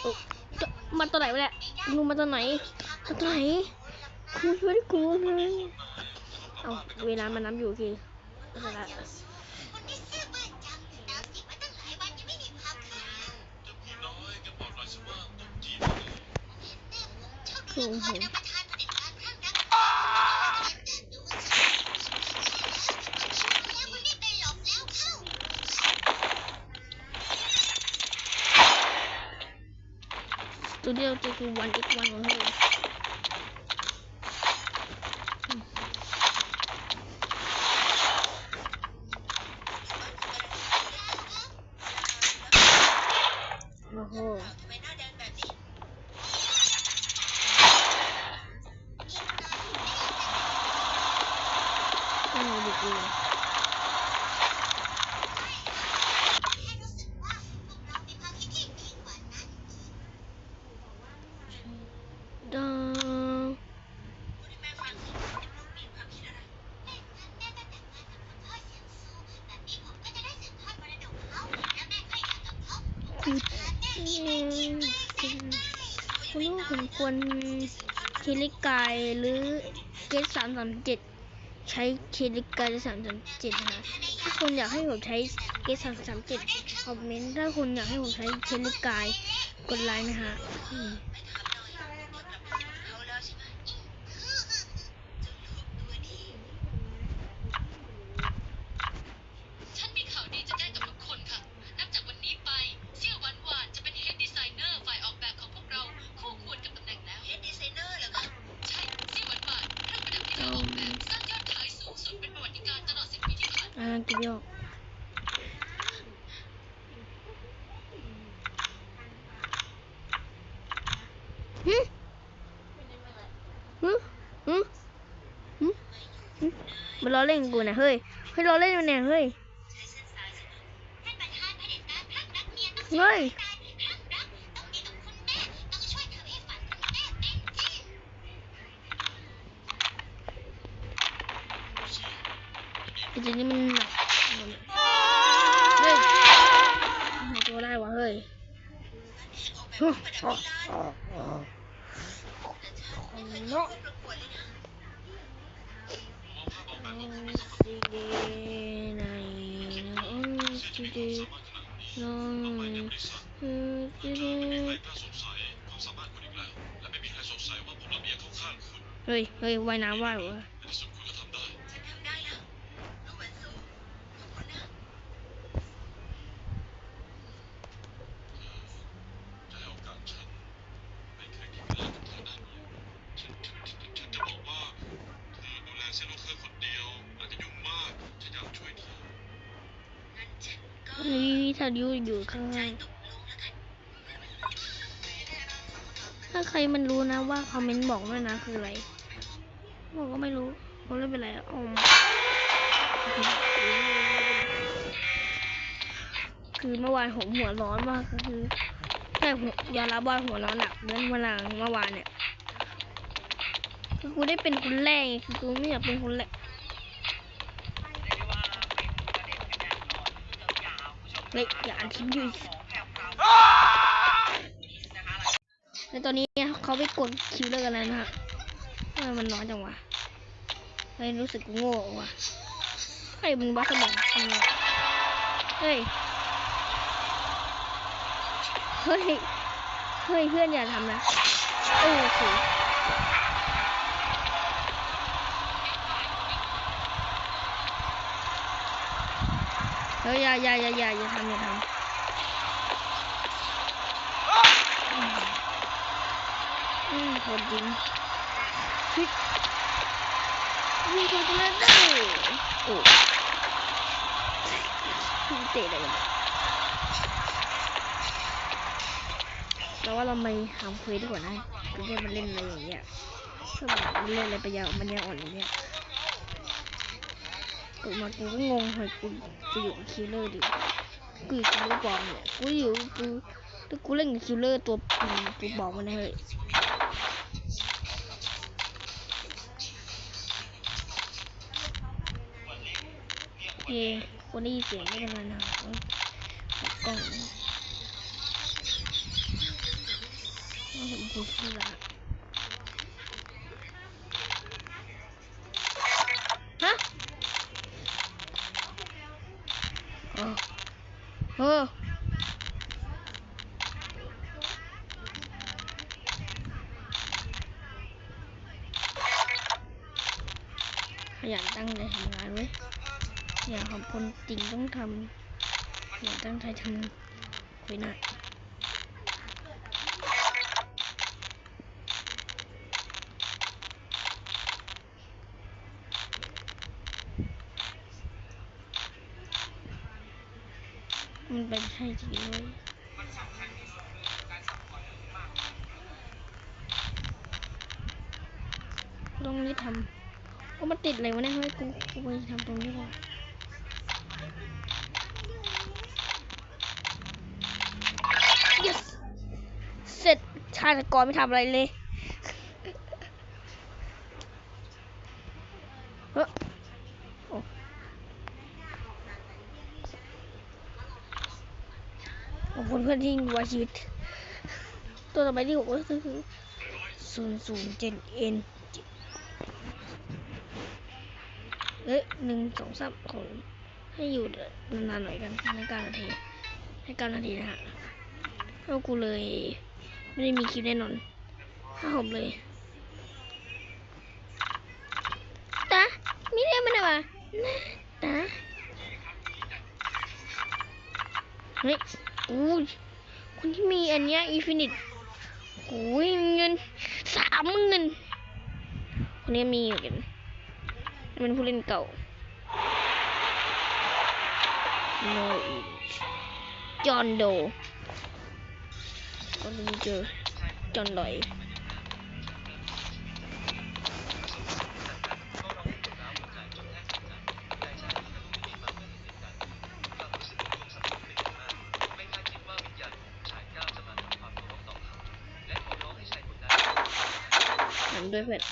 เอ้าจะมาตัวไหนวะเนี่ยลุงมาตัวไหนมาตัวไหนคุณช่วยดิคุเลยเอาเวลามันน้ำอยู่กี่อบื้อจังหนาวจิกมาตั้งหลายวันยังไรค่ะน้อ สตูดิโอจะคือวัน ดาพูดให้แม่ฟังสิลูกมีความคิดอะไรแม่แม่ก็แต่งคุณรู้ขาแล้วแม่ก็อยากกับเขาคือแม่นี่แม่จริงเลยเสียใจคุณลูกผมควรเคลิกายหรือเกสสามสามเจ็ดใช้เคลิกายสามสามเจ็ดนะถ้าคุณอยากให้ผมใช้เกสสามสามเจ็ดคอมเมนต์ถ้าคุณอยากให้ผมใช้เคลิกายกดไลค์นะฮะานกินยอกหึหึหึหึมันล้อเล่นกูนะเฮ้ยเฮ้ยล้อเล่นมันเนี่ยเฮ้ยเฮ้ย เจนี่มันหนักเฮ้ยหายตัวได้วะเฮ้ยเนาะเฮ้ยเข้าร่วมประกวดเลยนะมองภาพออกแบบว่ นี่ถ้าอยู่อยู่ข้างใจล่างตกลงแล้วกันถ้าใครมันรู้นะว่าคอมเมนต์บอกด้วยนะคืออะไรผมก็ไม่รู้ผมไม่เป็นไรอ๋อคือเมื่อวานผมหัวร้อนมากก็คือใช่ยอมรับว่าหัวร้อนหนักเมื่อวันหลังเมื่อวานเนี่ยคือกูได้เป็นคนแรกคือกูไม่อยากเป็นคนแรก เฮ้ยอย่าอ่านทิ้งอยู่แล้วตอนนี้เขาไปกดคิวเลิกกันแล้วนะฮะมันน้อยจังวะเฮ้ยรู้สึกโง่ว่ะเฮ้ยมึงบ้าสมองจริงเฮ้ย เฮ้ย เฮ้ยเพื่อนอย่าทำนะ โอ้โหเฮ้ยอย่าอย่าอย่าอย่าอย่าทำอย่าทำอืมโหดจริงเฮ้ยยิงคนคนนั้นได้โอ้เตะอะไรกันเนี่ยเราว่าเราไปทำเควสดีกว่านะคือเพื่อนมันเล่นอะไรอย่างเงี้ยเพื่อนมันเล่นอะไรไปยาวมันยังอ่อนอย่างเงี้ย กูมากูก็งงเลยกูจะอยู่กับคิลเลอร์ดิกูอยู่กับคิลเลอลอมเนี่ยกูอยู่กูถ้ากูเล่นกับคิลเลอร์ตัวตัวปลอมมันเลยเฮ้คนได้ยินเสียงไม่เป็นไรนะเอากล้องคุณเสือฮ เออขยันตั้งใจทำงานเว้ยอย่างของคนจริงต้องทำอย่าตั้งใจทำคุยหน่อย มันเป็นใช่จริงเลยตรงนี้ทำก็มันติดอะไรวะเนี่ยเฮ้ยกูกูไปทำตรงนี้ก่อนเสร็จชาติกรไม่ทำอะไรเลยเฮ้ยโอ้ ขอบ คุณเพื่อนที่ดูชีวิต ตัวต่อไปที่ผมก็คือศูนย์ศูนย์เจ็ดเอ็นเฮ้ยหนึ่งสองสามคนให้อยู่นานๆหน่อยกันในก้านาทีให้ก้านาทีนะฮะถ้ากูเลย ไม่ได้มีคลิปแน่นอนถ้าผมเลยตามีเรื่องมันอะไรวะตาเฮ้ย อู้ยคนที่มีอันเนี้ยอินฟินิตโอ้ยเงินสามหมื่นคนนี้มีเงินกันนี่มันผู้เล่นเก่า no it จอนโดก็มีเจอจอนลอย ด้วยเพื่อน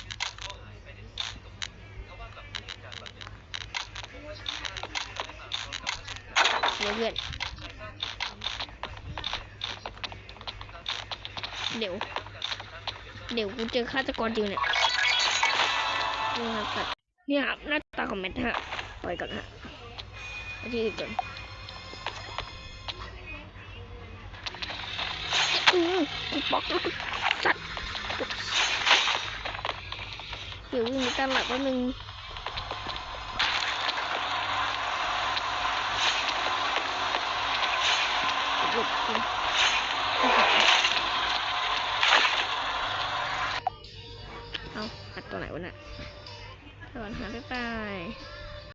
เลยเพื่อนเดี๋ยว เดี๋ยวกูเจอฆาตกรจริงเนี่ยนี่ครับตัดนี่ครับหน้าตาของแมทฮะปล่อยก่อนฮะไปที่อื่นก่อนอือกูบอกแล้วกูสัตว์ เดี๋ยววิ่งไปตั้งหลักแป๊บนึง